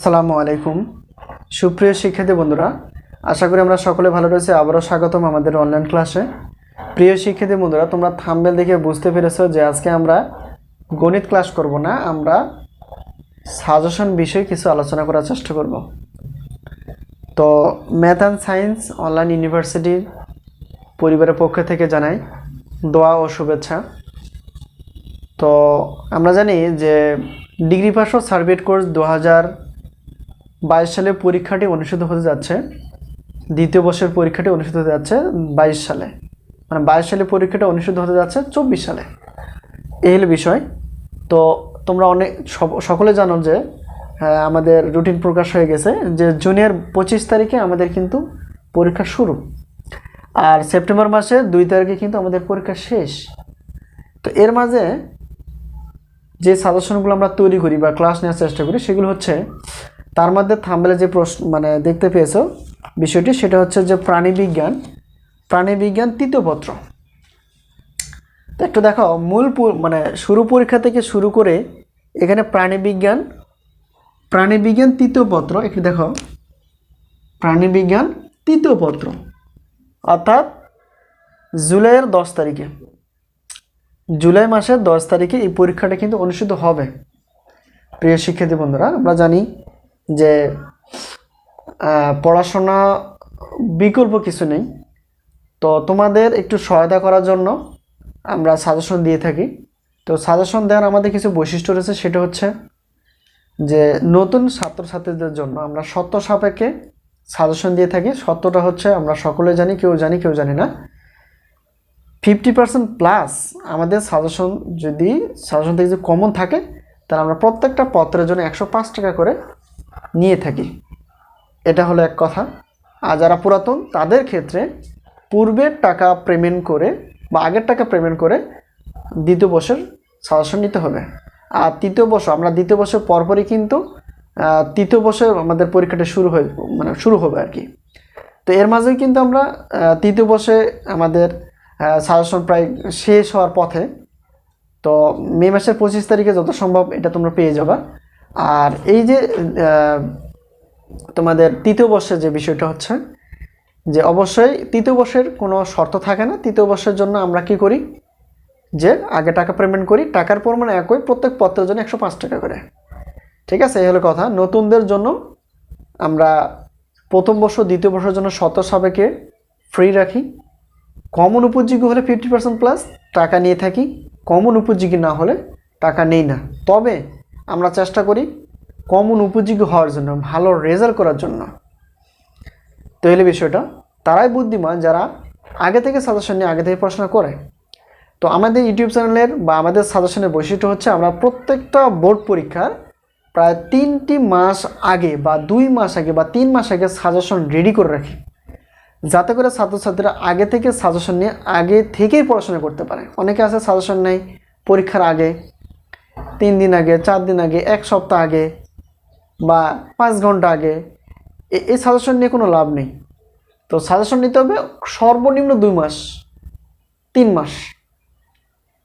আসসালামু আলাইকুম। সুপ্রিয় শিক্ষার্থী বন্ধুরা, আশা করি আমরা সকলে ভালো রয়েছে। আবারও স্বাগতম আমাদের অনলাইন ক্লাসে প্রিয় শিক্ষার্থী বন্ধুরা, তোমরা থাম্বেল দেখে বুঝতে পেরেছ যে আজকে আমরা গণিত ক্লাস করব না, আমরা সাজেশন বিষয়ে কিছু আলোচনা করার চেষ্টা করব। তো ম্যাথ অ্যান্ড সায়েন্স অনলাইন ইউনিভার্সিটির পরিবারের পক্ষ থেকে জানাই দোয়া ও শুভেচ্ছা। তো আমরা জানি যে ডিগ্রি পাস ও সার্ভিট কোর্স দু হাজার বাইশ সালে পরীক্ষাটি অনুষ্ঠিত হতে যাচ্ছে। দ্বিতীয় বর্ষের পরীক্ষাটি অনুষ্ঠিত হতে যাচ্ছে বাইশ সালে। মানে বাইশ সালে পরীক্ষাটা অনুষ্ঠিত হতে যাচ্ছে চব্বিশ সালে। এই হলো বিষয়। তো তোমরা অনেক সকলে জানো যে আমাদের রুটিন প্রকাশ হয়ে গেছে যে জুনের পঁচিশ তারিখে আমাদের কিন্তু পরীক্ষা শুরু। আর সেপ্টেম্বর মাসের দুই তারিখে কিন্তু আমাদের পরীক্ষা শেষ। তো এর মাঝে যে সাজেশনগুলো আমরা তৈরি করি বা ক্লাস নেওয়ার চেষ্টা করি, সেগুলো হচ্ছে তার মধ্যে থাম্বেলে যে প্রশ্ন মানে দেখতে পেয়েছ বিষয়টি, সেটা হচ্ছে যে প্রাণীবিজ্ঞান প্রাণীবিজ্ঞান তৃতীয় পত্র। তো একটু দেখো মূল মানে শুরু পরীক্ষা থেকে শুরু করে এখানে প্রাণীবিজ্ঞান প্রাণীবিজ্ঞান তৃতীয় পত্র, একটু দেখো প্রাণীবিজ্ঞান তৃতীয় পত্র, অর্থাৎ জুলাইয়ের দশ তারিখে। জুলাই মাসের দশ তারিখে এই পরীক্ষাটা কিন্তু অনুষ্ঠিত হবে। প্রিয় শিক্ষার্থী বন্ধুরা, আমরা জানি যে পড়াশোনা বিকল্প কিছু নেই। তো তোমাদের একটু সহায়তা করার জন্য আমরা সাজেশন দিয়ে থাকি। তো সাজেশন দেওয়ার আমাদের কিছু বৈশিষ্ট্য রয়েছে, সেটা হচ্ছে যে, নতুন ছাত্রছাত্রীদের জন্য আমরা সত্য সাপেক্ষে সাজেশন দিয়ে থাকি। সত্যটা হচ্ছে আমরা সকলে জানি, কেউ জানি কেউ জানি না। ফিফটি পার্সেন্ট প্লাস আমাদের সাজেশন যদি সাজেশন থেকে যদি কমন থাকে, তাহলে আমরা প্রত্যেকটা পত্রের জন্য একশো পাঁচ টাকা করে নিয়ে থাকি। এটা হলো এক কথা। আর যারা পুরাতন, তাদের ক্ষেত্রে পূর্বের টাকা পেমেন্ট করে বা আগের টাকা পেমেন্ট করে দ্বিতীয় বর্ষের সাজেশন নিতে হবে। আর তৃতীয় বর্ষ আমরা দ্বিতীয় বর্ষের পরপরই কিন্তু তৃতীয় বর্ষে আমাদের পরীক্ষাটা শুরু হয়ে মানে শুরু হবে আর কি। তো এর মাঝেই কিন্তু আমরা তৃতীয় বর্ষে আমাদের সাজেশন প্রায় শেষ হওয়ার পথে। তো মে মাসের পঁচিশ তারিখে যত সম্ভব এটা তোমরা পেয়ে যাবা। আর এই যে তোমাদের তৃতীয় বর্ষের যে বিষয়টা হচ্ছে, যে অবশ্যই তৃতীয় বর্ষের কোনো শর্ত থাকে না। তৃতীয় বর্ষের জন্য আমরা কি করি? যে আগে টাকা পেমেন্ট করি, টাকার পরিমাণ একই, প্রত্যেক পত্রের জন্য একশো পাঁচ টাকা করে। ঠিক আছে? এই হলো কথা। নতুনদের জন্য আমরা প্রথম বর্ষ, দ্বিতীয় বর্ষের জন্য শত সাবেকে ফ্রি রাখি। কমন উপযোগী হলে ফিফটি পার্সেন্ট প্লাস টাকা নিয়ে থাকি। কমন উপযোগী না হলে টাকা নেই না। তবে আমরা চেষ্টা করি কমন উপযোগী হওয়ার জন্য, ভালো রেজাল্ট করার জন্য। তো এলে বিষয়টা। তারাই বুদ্ধিমান যারা আগে থেকে সাজেশন নিয়ে আগে থেকে পড়াশোনা করে। তো আমাদের ইউটিউব চ্যানেলের বা আমাদের সাজেশনের বৈশিষ্ট্য হচ্ছে আমরা প্রত্যেকটা বোর্ড পরীক্ষার প্রায় তিনটি মাস আগে বা দুই মাস আগে বা তিন মাস আগে সাজেশন রেডি করে রাখি। যাতে করে ছাত্রছাত্রীরা আগে থেকে সাজেশন নিয়ে আগে থেকেই পড়াশোনা করতে পারে। অনেকে আছে সাজেশন নেই পরীক্ষার আগে। তিন দিন আগে, চার দিন আগে, এক সপ্তাহ আগে বা পাঁচ ঘণ্টা আগে এই সাজেশন নিয়ে কোনো লাভ নেই। তো সাজেশন নিতে হবে সর্বনিম্ন দুই মাস, তিন মাস।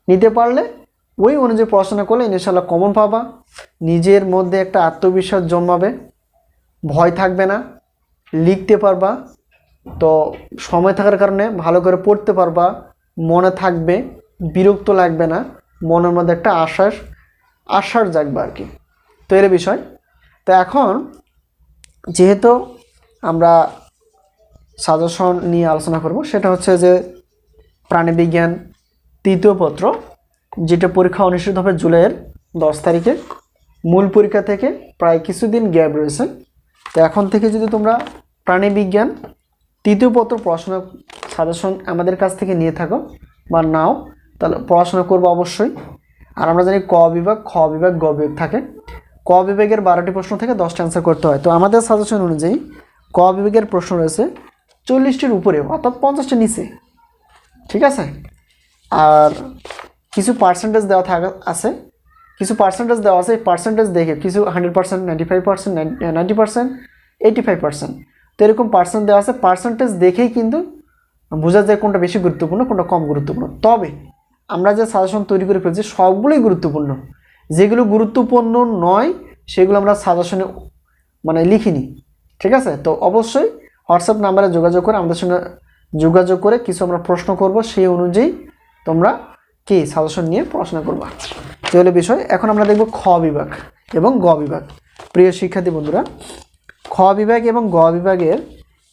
নিতে পারলে ওই অনুযায়ী পড়াশোনা করলে ইনশাল্লাহ কমন পাবা। নিজের মধ্যে একটা আত্মবিশ্বাস জন্মাবে। ভয় থাকবে না। লিখতে পারবা। তো সময় থাকার কারণে ভালো করে পড়তে পারবা। মনে থাকবে। বিরক্ত লাগবে না। মনের মধ্যে একটা আশ্বাস আশ্বাস জাগবে আর কি। তো এর বিষয়। তো এখন যেহেতু আমরা সাজেশন নিয়ে আলোচনা করব, সেটা হচ্ছে যে প্রাণীবিজ্ঞান তৃতীয় পত্র, যেটা পরীক্ষা অনুষ্ঠিত হবে জুলাইয়ের দশ তারিখে। মূল পরীক্ষা থেকে প্রায় কিছুদিন গ্যাপ রয়েছে। তো এখন থেকে যদি তোমরা প্রাণীবিজ্ঞান তৃতীয় পত্র পড়াশোনা সাজেশন আমাদের কাছ থেকে নিয়ে থাকো বা নাও, তাহলে পড়াশোনা করব অবশ্যই। আর আমরা জানি ক বিভাগ, খ বিভাগ, গ বিভাগ থাকে। ক বিভাগের বারোটি প্রশ্ন থেকে দশটা অ্যান্সার করতে হয়। তো আমাদের সাজেশন অনুযায়ী ক বিভাগের প্রশ্ন রয়েছে চল্লিশটির উপরে, অর্থাৎ পঞ্চাশটির নিচে। ঠিক আছে? আর কিছু পার্সেন্টেজ দেওয়া থাকা আছে। কিছু পার্সেন্টেজ দেওয়া আছে পার্সেন্টেজ দেখে কিছু hundred percent ninety five percent ninety percent eighty five percent তো এরকম পার্সেন্ট দেওয়া আছে। পার্সেন্টেজ দেখেই কিন্তু বোঝা যায় কোনটা বেশি গুরুত্বপূর্ণ, কোনটা কম গুরুত্বপূর্ণ। তবে আমরা যে সাজেশন তৈরি করে ফেলছি, সবগুলোই গুরুত্বপূর্ণ। যেগুলো গুরুত্বপূর্ণ নয়, সেগুলো আমরা সাজেশনে মানে লিখিনি। ঠিক আছে? তো অবশ্যই হোয়াটসঅ্যাপ নাম্বারে যোগাযোগ করে, আমাদের সঙ্গে যোগাযোগ করে কিছু আমরা প্রশ্ন করব, সেই অনুযায়ী তোমরা কি সাজেশন নিয়ে পড়াশোনা করবা। হলো বিষয়, এখন আমরা দেখব খ বিভাগ এবং গ বিভাগ। প্রিয় শিক্ষার্থী বন্ধুরা, খ বিভাগ এবং গ বিভাগের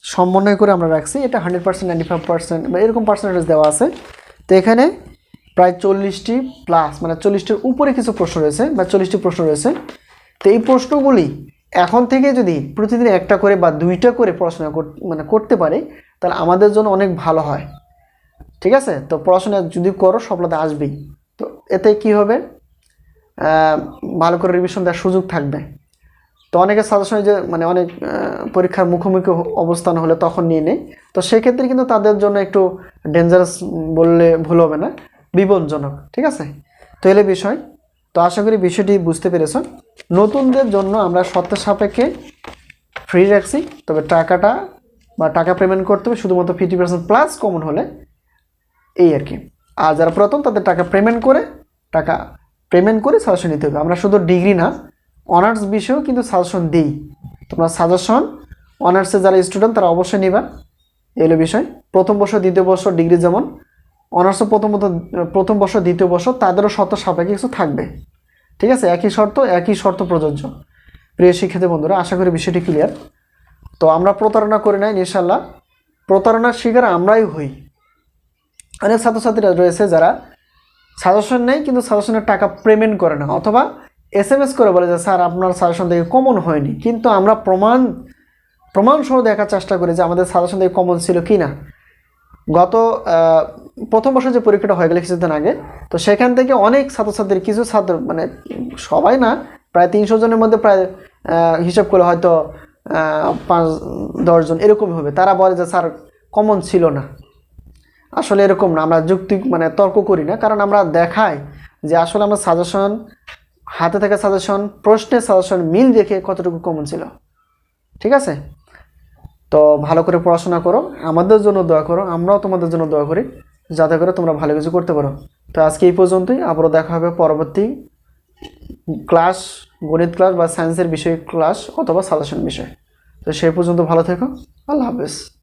সমন্বয় করে আমরা রাখছি। এটা hundred percent ninety five percent বা এরকম পার্সেন্টেজ দেওয়া আছে। তো এখানে প্রায় চল্লিশটি প্লাস মানে চল্লিশটির উপরে কিছু প্রশ্ন রয়েছে, বা চল্লিশটি প্রশ্ন রয়েছে। তো এই প্রশ্নগুলি এখন থেকে যদি প্রতিদিন একটা করে বা দুইটা করে পড়াশোনা মানে করতে পারে, তাহলে আমাদের জন্য অনেক ভালো হয়। ঠিক আছে? তো পড়াশোনা যদি করো, সফলতা আসবেই। তো এতে কি হবে? ভালো করে রিভিশন দেওয়ার সুযোগ থাকবে। তো অনেকের সাজেশনে যে মানে অনেক পরীক্ষার মুখোমুখি অবস্থান হলে তখন নিয়ে নেই। তো সেক্ষেত্রে কিন্তু তাদের জন্য একটু ডেঞ্জারাস বললে ভুল হবে না। বিপজ্জনক, ঠিক আছে? তো এলে বিষয়, তো আশা করি বিষয়টি বুঝতে পেরেছ। নতুনদের জন্য আমরা শর্ত সাপেক্ষে ফ্রি রাখছি, তবে টাকাটা বা টাকা পেমেন্ট করতে হবে, শুধুমাত্র ফিফটি পার্সেন্ট প্লাস কমন হলে। এই আর কি। আর যারা প্রথম তাদের টাকা পেমেন্ট করে, টাকা পেমেন্ট করে সাজেশন নিতে হবে। আমরা শুধু ডিগ্রি না অনার্স বিষয়েও কিন্তু সাজেশন দিই। তোমরা সাজেশন অনার্সে যারা স্টুডেন্ট তারা অবশ্যই নিবা। এই হলো বিষয়। প্রথম বছর দ্বিতীয় বছর ডিগ্রি যেমন অনার্সও প্রথম প্রথম বর্ষ, দ্বিতীয় বর্ষ, তাদেরও শর্ত সাপেক্ষে কিছু থাকবে। ঠিক আছে? একই শর্ত একই শর্ত প্রযোজ্য। প্রিয় শিক্ষার্থী বন্ধুরা, আশা করি বিষয়টি ক্লিয়ার তো আমরা প্রতারণা করি নাই ইনশাল্লাহ প্রতারণার শিকার আমরাই হই। অনেক ছাত্রছাত্রীরা রয়েছে যারা সাজেশন নেই, কিন্তু সাজেশনের টাকা পেমেন্ট করে না। অথবা এস এম এস করে বলে যে, স্যার, আপনার সাজেশন থেকে কমন হয়নি। কিন্তু আমরা প্রমাণ প্রমাণ সহ দেখার চেষ্টা করি যে আমাদের সাজেশন থেকে কমন ছিল কি না গত প্রথম বছর যে পরীক্ষাটা হয়ে গেল কিছুদিন আগে, তো সেখান থেকে অনেক ছাত্রছাত্রীর, কিছু ছাত্র মানে সবাই না, প্রায় তিনশো জনের মধ্যে প্রায় হিসাব করলে হয়তো পাঁচ দশজন এরকমই হবে। তারা বলে যে, স্যার কমন ছিল না। আসলে এরকম না, আমরা যুক্তি মানে তর্ক করি না। কারণ আমরা দেখাই যে আসলে আমরা সাজেশন হাতে থাকা সাজেশন প্রশ্নের সাজেশন মিল দেখে কতটুকু কমন ছিল। ঠিক আছে? তো ভালো করে পড়াশোনা করো। আমাদের জন্য দোয়া করো। আমরাও তোমাদের জন্য দোয়া করি। যাতে করে তোমরা ভালো কিছু করতে পারো। তো আজকে এই পর্যন্তই। আবারও দেখা হবে পরবর্তী ক্লাস গণিত ক্লাস বা সায়েন্সের বিষয়ে ক্লাস অথবা সাজেশন বিষয়। তো সেই পর্যন্ত ভালো থেকো। আল্লাহ হাফেজ।